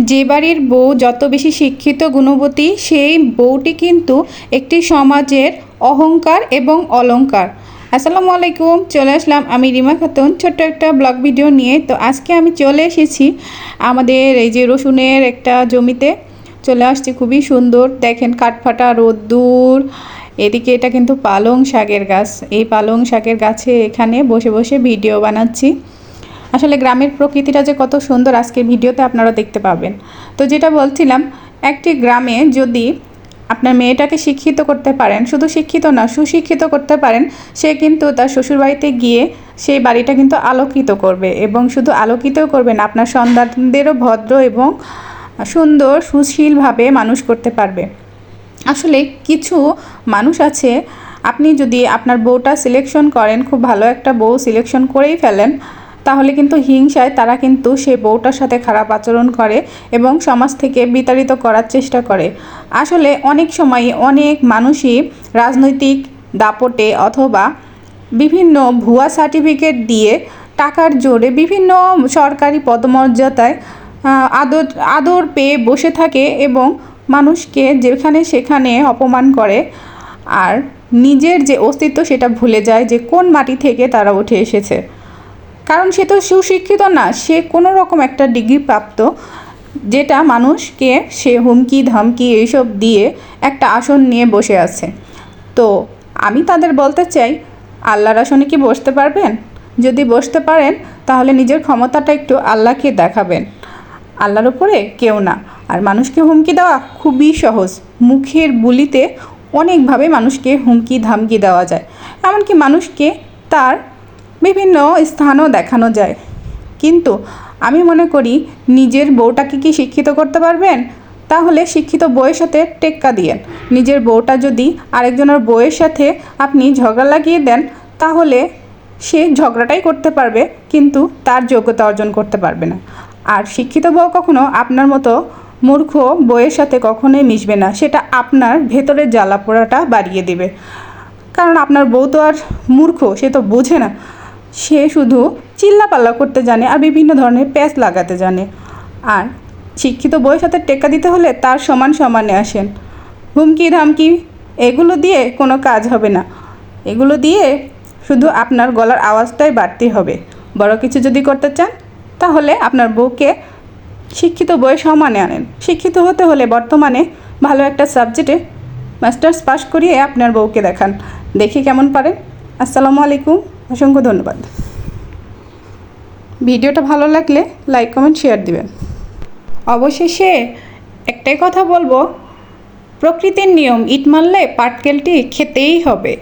যে বাড়ির বউ যত বেশি শিক্ষিত গুণবতী, সেই বউটি কিন্তু একটি সমাজের অহংকার এবং অলংকার। আসসালামু আলাইকুম, চলে আসলাম আমি রিমা খাতুন। ছোট্ট একটা ব্লগ ভিডিও নিয়ে। তো আজকে আমি চলে এসেছি আমাদের এই যে রসুনের একটা জমিতে। চলে আসছি, খুবই সুন্দর। দেখেন কাঠফাটা, রোদ্দুর। এদিকে এটা কিন্তু পালং শাকের গাছ। এই পালং শাকের গাছে এখানে বসে বসে ভিডিও বানাচ্ছি। আসলে গ্রামের প্রকৃতিটা যে কত সুন্দর আজকের ভিডিওতে আপনারা দেখতে পাবেন। তো যেটা বলছিলাম, একটি গ্রামে যদি আপনার মেয়েটাকে শিক্ষিত করতে পারেন, শুধু শিক্ষিত না, সুশিক্ষিত করতে পারেন, সে কিন্তু তার শ্বশুরবাড়িতে গিয়ে সেই বাড়িটা কিন্তু আলোকিত করবে এবং শুধু আলোকিতও করবেন আপনার সন্তানদেরও ভদ্র এবং সুন্দর, সুশীলভাবে মানুষ করতে পারবে। আসলে কিছু মানুষ আছে, আপনি যদি আপনার বউটা সিলেকশন করেন, খুব ভালো একটা বউ সিলেকশন করেই ফেলেন তাহলে কিন্তু হিংসায় তারা কিন্তু সে বউটার সাথে খারাপ আচরণ করে এবং সমাজ থেকে বিতাড়িত করার চেষ্টা করে। আসলে অনেক সময় অনেক মানুষই রাজনৈতিক দাপটে অথবা বিভিন্ন ভুয়া সার্টিফিকেট দিয়ে টাকার জোরে বিভিন্ন সরকারি পদমর্যাদায় আদর আদর পেয়ে বসে থাকে এবং মানুষকে যেখানে সেখানে অপমান করে। আর নিজের যে অস্তিত্ব সেটা ভুলে যায় যে কোন মাটি থেকে তারা উঠে এসেছে। কারণ সে তো সুশিক্ষিত না, সে কোনো রকম একটা ডিগ্রি প্রাপ্ত, যেটা মানুষকে সে হুমকি, ধমকি এইসব দিয়ে একটা আসন নিয়ে বসে আছে। তো আমি তাদের বলতে চাই, আল্লাহর আসনে কি বসতে পারবেন? যদি বসতে পারেন, তাহলে নিজের ক্ষমতাটা একটু আল্লাহকে দেখাবেন। আল্লাহর উপরে কেউ না। আর মানুষকে হুমকি দেওয়া খুবই সহজ। মুখের বুলিতে অনেকভাবে মানুষকে হুমকি, ধামকি দেওয়া যায়। এমনকি মানুষকে তার বিভিন্ন স্থানও দেখানো যায়। কিন্তু আমি মনে করি, নিজের বউটাকে কি শিক্ষিত করতে পারবেন? তাহলে শিক্ষিত বউয়ের সাথে টেক্কা দিয়েন। নিজের বউটা যদি আরেকজনের বউয়ের সাথে আপনি ঝগড়া লাগিয়ে দেন, তাহলে সে ঝগড়াটাই করতে পারবে, কিন্তু তার যোগ্যতা অর্জন করতে পারবে না। আর শিক্ষিত বউ কখনো আপনার মতো মূর্খ বইয়ের সাথে কখনোই মিশবে না। সেটা আপনার ভেতরের জ্বালা পোড়াটা বাড়িয়ে দেবে। কারণ আপনার বউ তো আর মূর্খ, সে তো বোঝে না। সে শুধু চিল্লাপাল্লা করতে জানে আর বিভিন্ন ধরনের প্যাচ লাগাতে জানে। আর শিক্ষিত বইয়ের সাথে টেক্কা দিতে হলে তার সমান সমানে আসেন। হুমকি, ধামকি, এগুলো দিয়ে কোনো কাজ হবে না। এগুলো দিয়ে শুধু আপনার গলার আওয়াজটাই বাড়তি হবে। বড় কিছু যদি করতে চান, তাহলে আপনার বউকে শিক্ষিত বইয়ের সমানে আনেন। শিক্ষিত হতে হলে বর্তমানে ভালো একটা সাবজেক্টে মাস্টার্স পাশ করিয়ে আপনার বউকে দেখান। দেখি কেমন পারেন। আসসালামু আলাইকুম। অসংখ্য ধন্যবাদ। ভিডিওটা ভালো লাগলে লাইক, কমেন্ট, শেয়ার দিবেন। অবশেষে একটাই কথা বলব, প্রকৃতির নিয়ম, ইট মারলে পাটকেলটি খেতেই হবে।